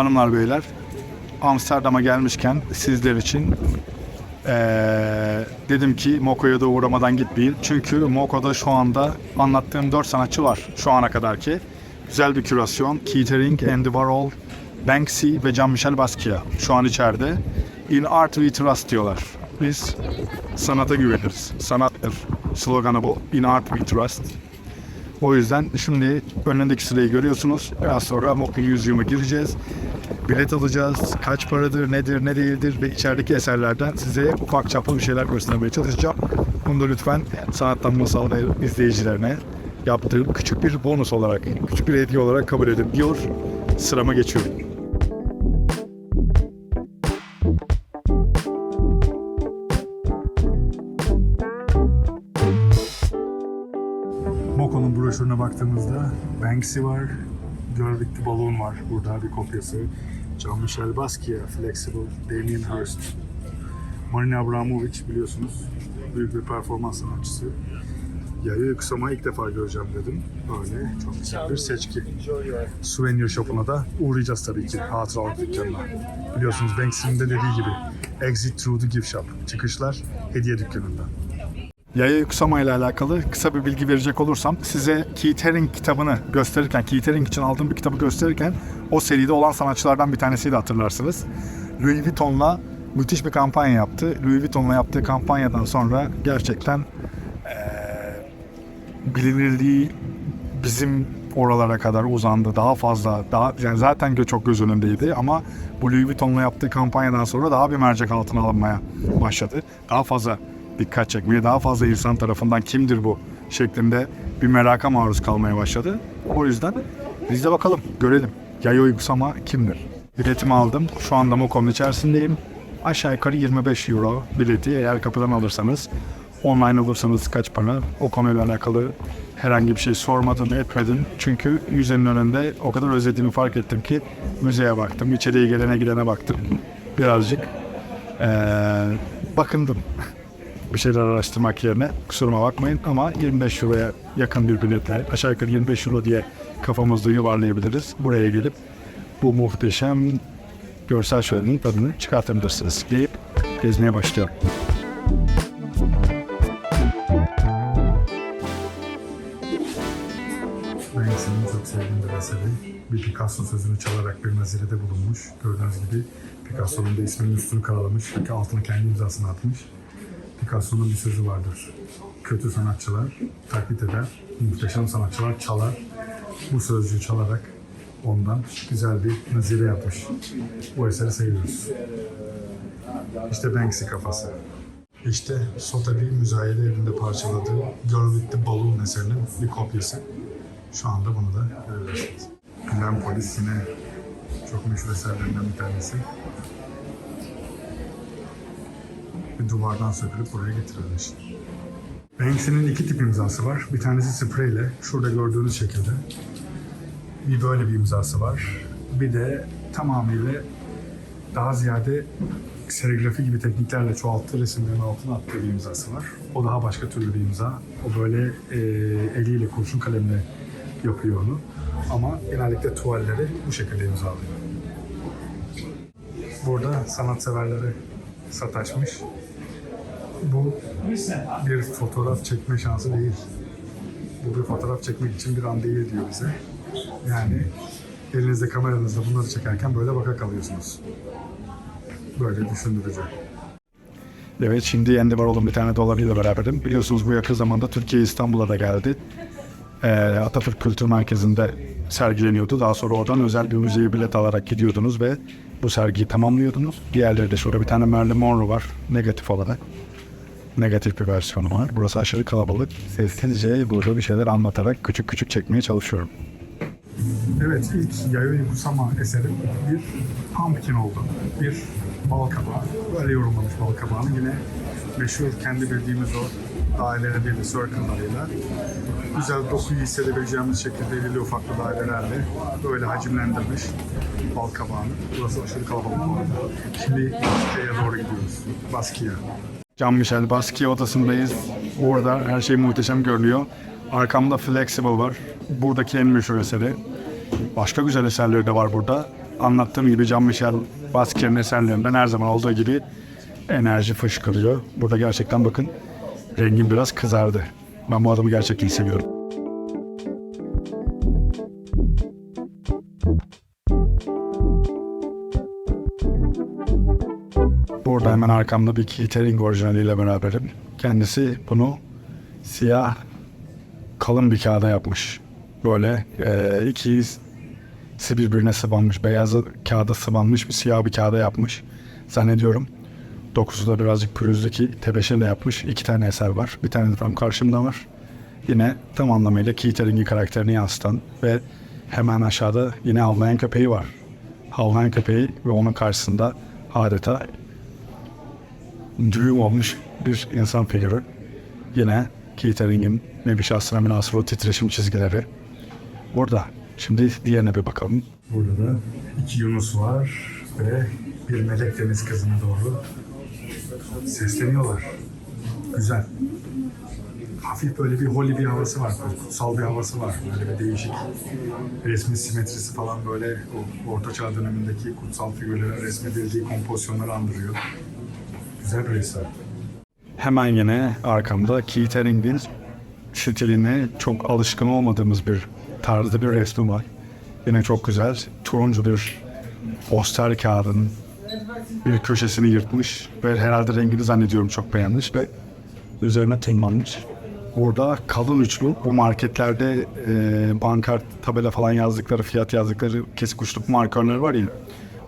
Hanımlar beyler Amsterdam'a gelmişken sizler için eee, dedim ki Moko'ya da uğramadan gitmeyin. Çünkü Moko'da şu anda anlattığım 4 sanatçı var şu ana kadar ki. Güzel bir kürasyon. Keith Haring, Andy Warhol, Banksy ve Jean-Michel Basquiat şu an içeride. In art we trust diyorlar. Biz sanata güveniriz. Sanattır. Sloganı bu. In art we trust. O yüzden şimdi önündeki sırayı görüyorsunuz. Biraz sonra Mokin Yüzyum'a gireceğiz. Bilet alacağız. Kaç paradır, nedir, ne değildir ve içerideki eserlerden size ufak çaplı bir şeyler göstermeye çalışacağım. Bunu da lütfen Sanattan Masal izleyicilerine yaptığım küçük bir bonus olarak, küçük bir hediye olarak kabul edin diyor. Sırama geçiyorum. Moko'nun broşürüne baktığımızda Banksy var, Görvikli Balloon var burada bir kopyası. Jean-Michel Basquiat, Flexible, Damien Hirst. Marina Abramovic biliyorsunuz, büyük bir performans sanatçısı. Yayı Kusama ilk defa göreceğim dedim. Böyle çok güzel bir seçki. Souvenir shop'una da uğrayacağız tabii ki hatıralık dükkanına. Biliyorsunuz Banksy'nin de dediği gibi Exit through the gift shop. Çıkışlar hediye dükkanında. Yaya ile alakalı kısa bir bilgi verecek olursam size Keith Haring kitabını gösterirken, Keith Haring için aldığım bir kitabı gösterirken o seride olan sanatçılardan bir tanesiydi hatırlarsınız. Louis Vuitton'la müthiş bir kampanya yaptı. Louis Vuitton'la yaptığı kampanyadan sonra gerçekten eee, bilinirliği bizim oralara kadar uzandı. Daha fazla, daha yani zaten çok göz önündeydi ama bu Louis Vuitton'la yaptığı kampanyadan sonra daha bir mercek altına alınmaya başladı. Daha fazla dikkat çekmeye, daha fazla insan tarafından kimdir bu şeklinde bir meraka maruz kalmaya başladı. O yüzden biz de bakalım, görelim. Yayoi Kusama kimdir? Biletimi aldım. Şu anda Moko'nun içerisindeyim. Aşağı yukarı 25 euro bileti eğer kapıdan alırsanız. Online alırsanız kaç para? O konuyla alakalı herhangi bir şey sormadım, etmedim. Çünkü müzenin önünde o kadar özlediğimi fark ettim ki müzeye baktım, içeriye gelene gidene baktım. Birazcık eee, bakındım bir şeyler araştırmak yerine kusuruma bakmayın ama 25 euroya yakın bir biletle aşağı yukarı 25 euro diye kafamızda yuvarlayabiliriz. Buraya gelip bu muhteşem görsel şölenin tadını çıkartabilirsiniz deyip gezmeye başlıyorum. Banksy'nin çok sevdiğim bir eseri. Bir Picasso sözünü çalarak bir nazirede bulunmuş. Gördüğünüz gibi Picasso'nun da isminin üstünü karalamış. Altına kendi imzasını atmış. Picasso'nun bir sözü vardır. Kötü sanatçılar taklit eder, muhteşem sanatçılar çalar. Bu sözcüğü çalarak ondan güzel bir nazire yapmış. Bu eseri seviyoruz. İşte Banksy kafası. İşte Sotheby müzayede evinde parçaladığı Girl with the Balloon eserinin bir kopyası. Şu anda bunu da görebilirsiniz. Gülen Polis yine çok meşhur eserlerinden bir tanesi. Duvardan sökülüp buraya getirilmiş. Banksy'nin iki tip imzası var. Bir tanesi spreyle, şurada gördüğünüz şekilde. Bir böyle bir imzası var. Bir de tamamıyla daha ziyade serigrafi gibi tekniklerle çoğalttığı resimlerin altına attığı bir imzası var. O daha başka türlü bir imza. O böyle e, eliyle kurşun kalemle yapıyor onu. Ama genellikle tuvalleri bu şekilde imzalıyor. Burada sanatseverlere sataşmış. Bu bir fotoğraf çekme şansı değil. Bu bir fotoğraf çekmek için bir an değil diyor bize. Yani elinizde kameranızla bunları çekerken böyle baka kalıyorsunuz. Böyle düşündürücü. Evet şimdi Andy Warhol'un bir tane dolarıyla beraberim. Biliyorsunuz bu yakın zamanda Türkiye İstanbul'a da geldi. Ee, Atatürk Kültür Merkezi'nde sergileniyordu. Daha sonra oradan özel bir müzeye bilet alarak gidiyordunuz ve bu sergiyi tamamlıyordunuz. Diğerleri de şurada bir tane Marilyn Monroe var negatif olarak. Negatif bir versiyonu var. Burası aşırı kalabalık. Sessizce burada bir şeyler anlatarak küçük küçük çekmeye çalışıyorum. Evet, ilk Yayoi Kusama eserim bir pumpkin oldu. Bir bal kabağı. Böyle yorumlamış bal kabağını. Yine meşhur kendi bildiğimiz o daireli bir circle'larıyla güzel dokuyu hissedebileceğimiz şekilde irili ufaklı dairelerle böyle hacimlendirmiş bal kabağını. Burası aşırı kalabalık bu arada. Şimdi Baskia'ya doğru gidiyoruz. Baskia. Jean-Michel Basquiat odasındayız. Burada her şey muhteşem görünüyor. Arkamda Flexible var. Buradaki en meşhur eseri. Başka güzel eserleri de var burada. anlattığım gibi Jean-Michel Basquiat'in eserlerinden her zaman olduğu gibi enerji fışkırıyor. Burada gerçekten bakın rengim biraz kızardı. Ben bu adamı gerçekten seviyorum. Burada hemen arkamda bir Keatering orijinaliyle beraberim. Kendisi bunu siyah kalın bir kağıda yapmış. Böyle e, ikisi birbirine sıvanmış. Beyaz kağıda sıvanmış bir siyah bir kağıda yapmış. Zannediyorum. Dokusu da birazcık pürüzlü ki tebeşirle yapmış. İki tane eser var. Bir tane de tam karşımda var. Yine tam anlamıyla Keatering'in karakterini yansıtan ve hemen aşağıda yine havlayan köpeği var. Havlayan köpeği ve onun karşısında adeta düğüm olmuş bir insan figürü. Yine Keatering'in nevi şahsına münasır o titreşim çizgileri. Burada. Şimdi diğerine bir bakalım. Burada da iki Yunus var ve bir melek deniz kızına doğru sesleniyorlar. Güzel. Hafif böyle bir holy bir havası var. Kutsal bir havası var. Böyle bir değişik. Resmin simetrisi falan böyle o Orta Çağ dönemindeki kutsal figürlere resmedildiği kompozisyonları andırıyor. Eser. Hemen yine arkamda Keatering'in stiline çok alışkın olmadığımız bir tarzda bir resmi var. Yine çok güzel. Turuncu bir poster kağıdın bir köşesini yırtmış ve herhalde rengini zannediyorum çok beğenmiş ve üzerine tırmanmış. Burada kalın üçlü bu marketlerde e, bankart tabela falan yazdıkları, fiyat yazdıkları kesik uçluk markerleri var ya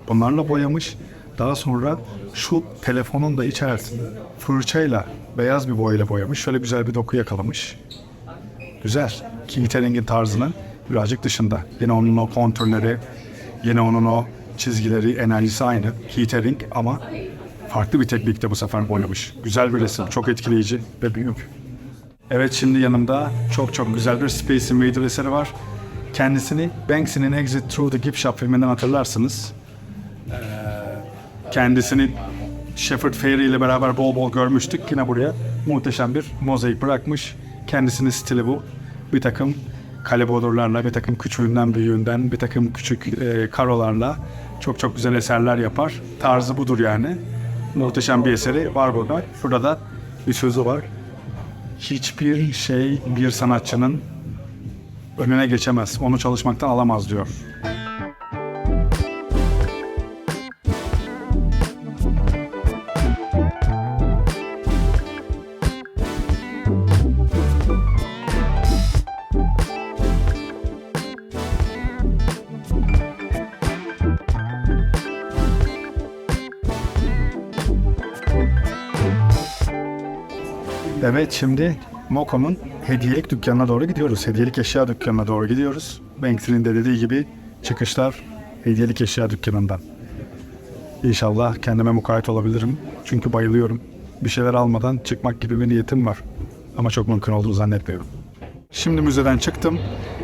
bunlarla boyamış. Daha sonra şu telefonun da içerisinde fırçayla beyaz bir boyayla boyamış. Şöyle güzel bir doku yakalamış. Güzel. Keatering'in tarzının birazcık dışında. Yine onun o kontürleri, yine onun o çizgileri, enerjisi aynı. Keatering ama farklı bir teknikte bu sefer boyamış. Güzel bir resim, çok etkileyici ve büyük. Evet şimdi yanımda çok çok güzel bir Space Invader eseri var. Kendisini Banksy'nin Exit Through the Gift Shop filminden hatırlarsınız. Ee, kendisini Shepard Fairey ile beraber bol bol görmüştük. Yine buraya muhteşem bir mozaik bırakmış. Kendisinin stili bu. Bir takım kalebodurlarla, bir takım küçüğünden büyüğünden, bir takım küçük e, karolarla çok çok güzel eserler yapar. Tarzı budur yani. Muhteşem bir eseri var burada. Şurada da bir sözü var. Hiçbir şey bir sanatçının önüne geçemez. Onu çalışmaktan alamaz diyor. Evet şimdi Moko'nun hediyelik dükkanına doğru gidiyoruz. Hediyelik eşya dükkanına doğru gidiyoruz. Banksy'nin de dediği gibi çıkışlar hediyelik eşya dükkanından. İnşallah kendime mukayyet olabilirim. Çünkü bayılıyorum. Bir şeyler almadan çıkmak gibi bir niyetim var. Ama çok mümkün olduğunu zannetmiyorum. Şimdi müzeden çıktım.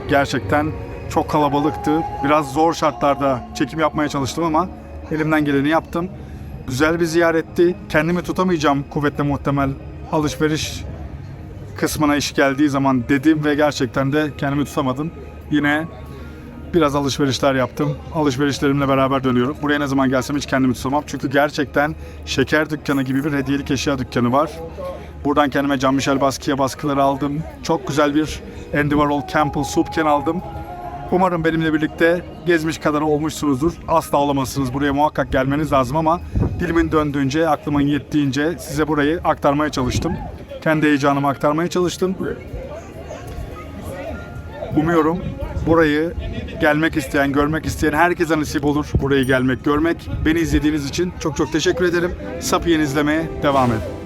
Gerçekten çok kalabalıktı. Biraz zor şartlarda çekim yapmaya çalıştım ama elimden geleni yaptım. Güzel bir ziyaretti. Kendimi tutamayacağım kuvvetle muhtemel alışveriş kısmına iş geldiği zaman dedim ve gerçekten de kendimi tutamadım. Yine biraz alışverişler yaptım. Alışverişlerimle beraber dönüyorum. Buraya ne zaman gelsem hiç kendimi tutamam. Çünkü gerçekten şeker dükkanı gibi bir hediyelik eşya dükkanı var. Buradan kendime Jean-Michel Basquiat baskıları aldım. Çok güzel bir Andy Warhol Campbell Soupken aldım. Umarım benimle birlikte gezmiş kadar olmuşsunuzdur. Asla olamazsınız. Buraya muhakkak gelmeniz lazım ama dilimin döndüğünce, aklımın yettiğince size burayı aktarmaya çalıştım. Kendi heyecanımı aktarmaya çalıştım. Umuyorum burayı gelmek isteyen, görmek isteyen herkese nasip olur burayı gelmek, görmek. Beni izlediğiniz için çok çok teşekkür ederim. Sapiyen izlemeye devam edin.